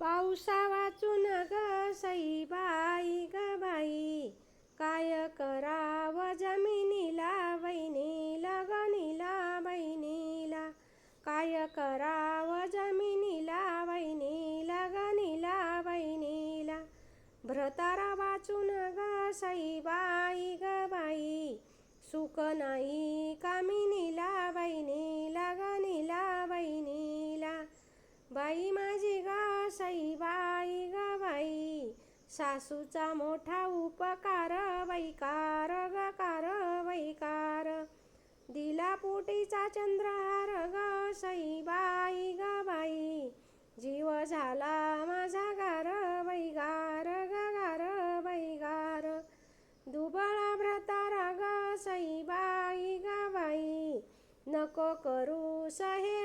पावसा वाचून ग सई बाई ग बाई. काय कराव जमिनीला बहिणीला गणीला बहिणीला? काय कराव जमिनीला बहिणीला गणीला बहिणीला? भ्रतारा वाचून ग सई साईबाई गवाई सासूचा मोठा उपकार वैकार गकार वैकार. दिला पोटीचा चंद्रहार ग साईबाई गबाई जीव झाला माझा गार वैगार गगार वैगार. दुबळा भ्रतारा ग साईबाई गबाई नको करू सहे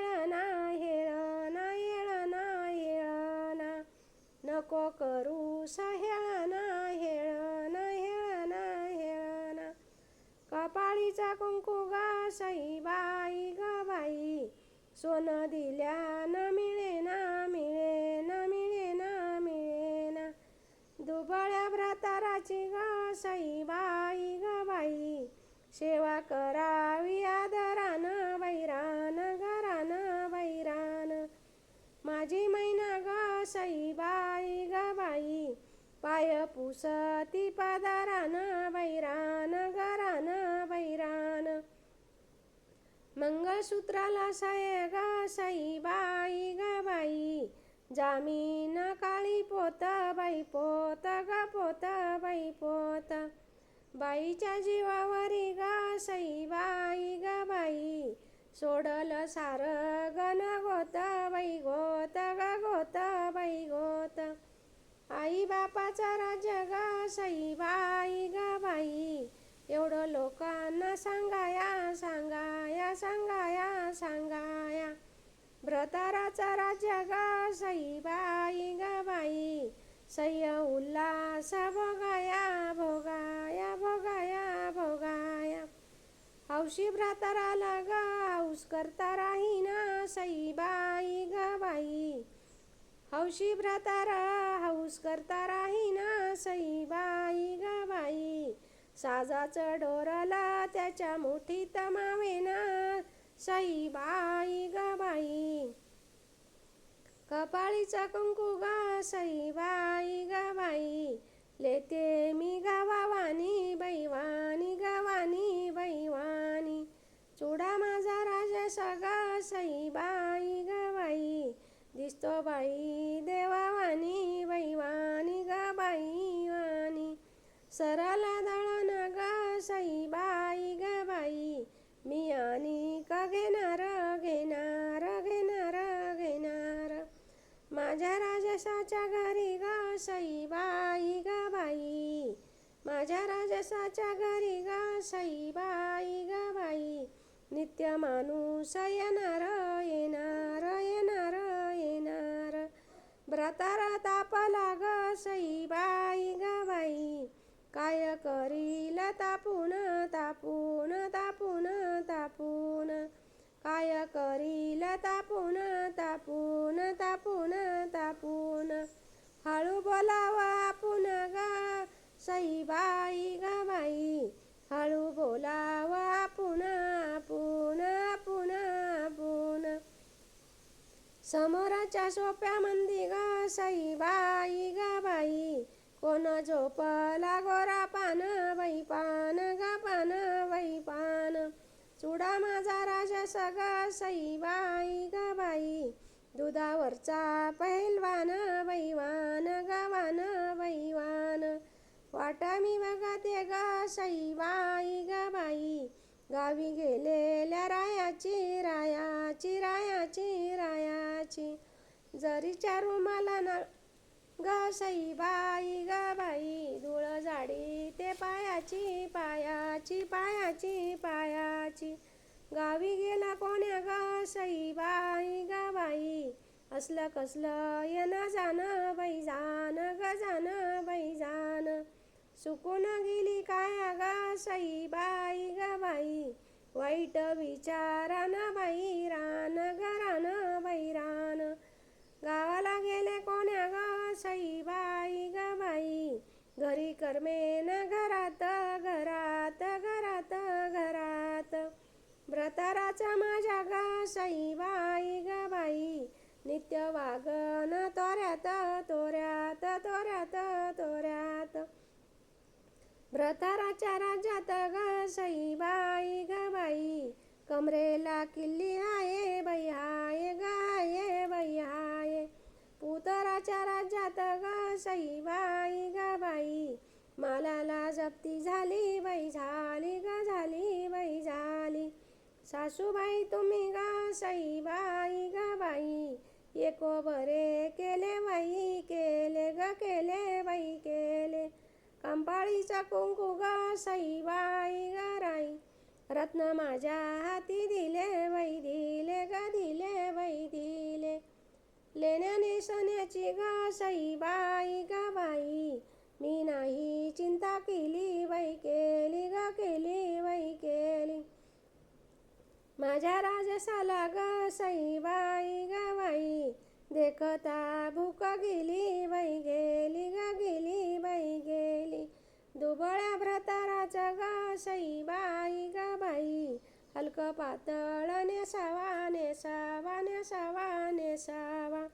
नको करू सहेळना हेळना हेळना हेळना. कपाळीचा कुंकू गा सई बाई ग बाई. सोनं दिल्या न मिळे ना मिळे ना मिळे ना मिळे ना. दुबळ्या भ्राताराची ग सई बाई ग बाई. सेवा करावी आदरान बैरान घरान बैरान माझी मैना ग सई बाई पाय पुसती पदारान वैरान घरान वैरान। मंगळसूत्राला साय ग साई बाई ग बाई जामीन काळी पोत बाई पोत ग पोत बाई पोत बाईच्या जीवावरी ग सई बाई ग बाई सोडल सार गन गोत बाई गोत ग गोत बाई गोत आई बापाचा राजा ग सई बाई ग बाई. एवढं लोकांना सांगाया सांगाया सांगाया सांगाया. भ्रताराचा राजा ग सई बाई ग बाई. सह्य उल्हास भोगाया भोगाया भोगाया भोगाया. हौशी भ्राताराला ग हौस करता राहीना सई बाई ग बाई. हौशी भ्रातारा हौस करता राहीना सई बाई ग बाई. साजाचं डोरला त्याच्या मुठीत मावेना सई बाई ग बाई. कपाळीचा कुंकू गा सई बाई ग बाई. लेते मी गावावानी बैवानी गवानी बैवानी. चुडा माझा राजा सगा सई बाई दिसतो बाई देवावानी बैवानी गा बाईवानी सराला दळण ग सई बाई ग बाई. मी आणि का घेणार घेणार घेणार घेणार. माझ्या राजसाच्या घरी ग सई बाई ग बाई. माझ्या राजसाच्या घरी ग सई बाई ग बाई. नित्य माणूस येणार येणार येणार. भ्रतारा तापला ग सई बाई ग बाई काय करील तापून तापून तापून तापून काय करील तापून समोराच्या सोप्या मंदी ग सई बाई ग बाई कोण झोपला गोरा पान बाई पान ग पान बाई पान. चुडा माझा राजा सगा सई बाई ग बाई दुधावरचा पहिलवान बैवान गवान बैवान वाटा मी बघते ग सई बाई ग बाई गावी जरीच्या रुमाला ना ग सई बाई ग बाई धुळ जाडी ते पायाची पायाची पायाची पायाची. गावी गेला कोण्या ग सई बाई ग बाई? असलं कसलं येणं जाणं बाई जाण ग जाणं बाई जाण. सुकून गेली काय ग सई बाई ग बाई? वाईट विचारान बाई रान ग सईबाई ग घरी करमे न घरात घरात घरात घरात. व्रताराचा माझ्या ग सईबाई ग बाई नित्य वागन तोऱ्यात तोऱ्यात तोऱ्यात तोऱ्यात. व्रताराच्या राज्यात ग सईबाई ग बाई कमरेला किल्ली पुतराच्या राज्यात ग सईबाई ग बाई. मालाला जप्ती झाली बाई झाली ग झाली बाई झाली. सासूबाई तुम्ही ग सईबाई ग बाई. एको बरे केले बाई केले ग केले बाई केले. कंपाळीचा कुंकू ग सईबाई ग राई. रत्न माझ्या हाती दिले सोन्याची ग सईबाई ग बाई. मी नाही चिंता केली बाई केली ग केली बाई केली. माझ्या राजसाला ग सईबाई ग बाई. देखता भूक गेली बाई गेली ग गेली बाई गेली. दुबळ्या भ्रताराचा ग सईबाई ग बाई. हलक पातळ नेसावा नेसावा नेसावा नेसावा.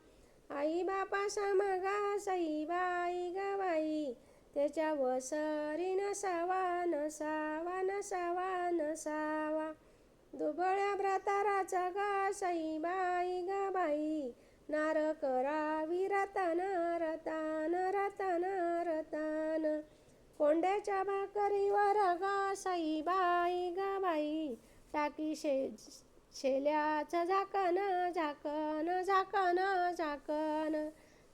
आई बापा सामागा सईबाई ग बाई त्याच्या वसरी नसावा नसावा नसावा नसावा. दुबळ्या भ्रताराचा गा साईबाई ग बाई नार करावी रतन रतान रतन रतान. कोंड्याच्या भाकरीवर गा सईबाई ग टाकी शेज शेल्याचं झाकण झाकण झाकण झाकण.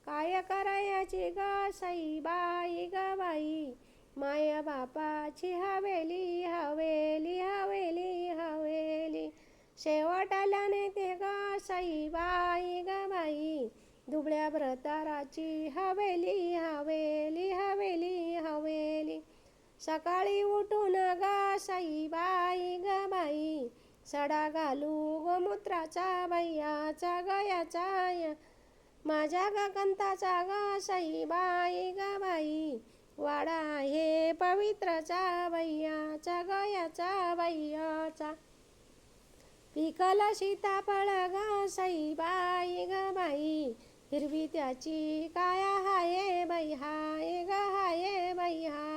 काय करायची ग साईबाई ग बाई? माया बापाची हवेली हवेली हवेली हवेली. शेवट आल्याने ते ग साईबाई ग बाई. दुबळ्या व्रताराची हवेली हवेली हवेली हवेली. सकाळी उठून ग साईबाई ग बाई. सडा घालू गोमूत्राचा भैयाचा गयाचा माझ्या गगंताचा ग सईबाई ग बाई. वाडा हे पवित्रचा भैयाचा गयाचा भैयाचा पिकल सीताफळ ग सईबाई ग बाई. हिरवी त्याची काया हाये बाई? हाय ग हाये बाई हाय.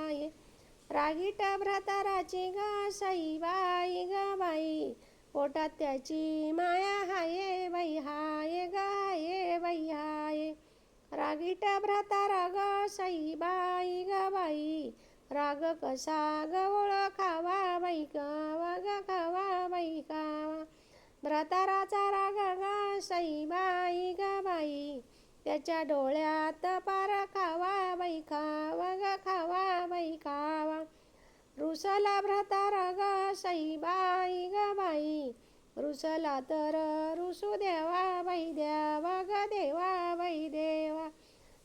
रागीट भ्रताराची ग सईबाई ग बाई. पोटात त्याची माया हाये बाई हाय ग हाये बाई हाये. रागीट भ्रतारा ग साईबाई ग बाई. राग कसा ग ओळखावा बाई कावा ग खावा बाई खावा भ्रताराचा राग ग सईबाई ग बाई. त्याच्या डोळ्यात पार खावा बाई खावा ग खावा बाई खावा. रुसला भ्रतारा ग सईबाई ग बाई. रुसला तर रुसू देवा बाई देवा ग देवा बाई देवा.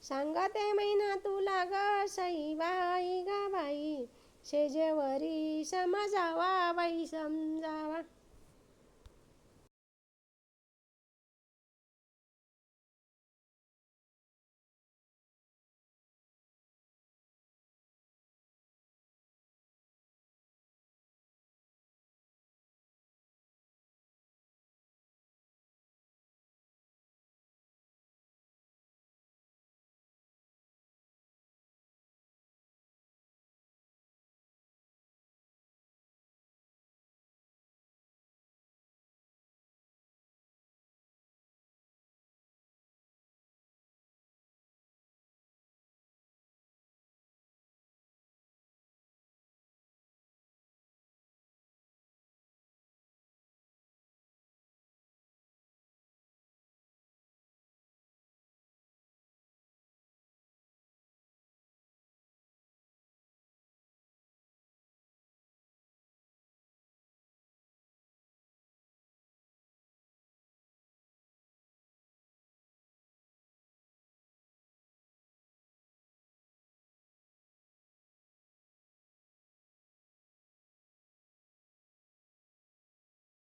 सांगते मैना तुला ग सईबाई ग बाई. शेजेवरी समजावा बाई समजावा.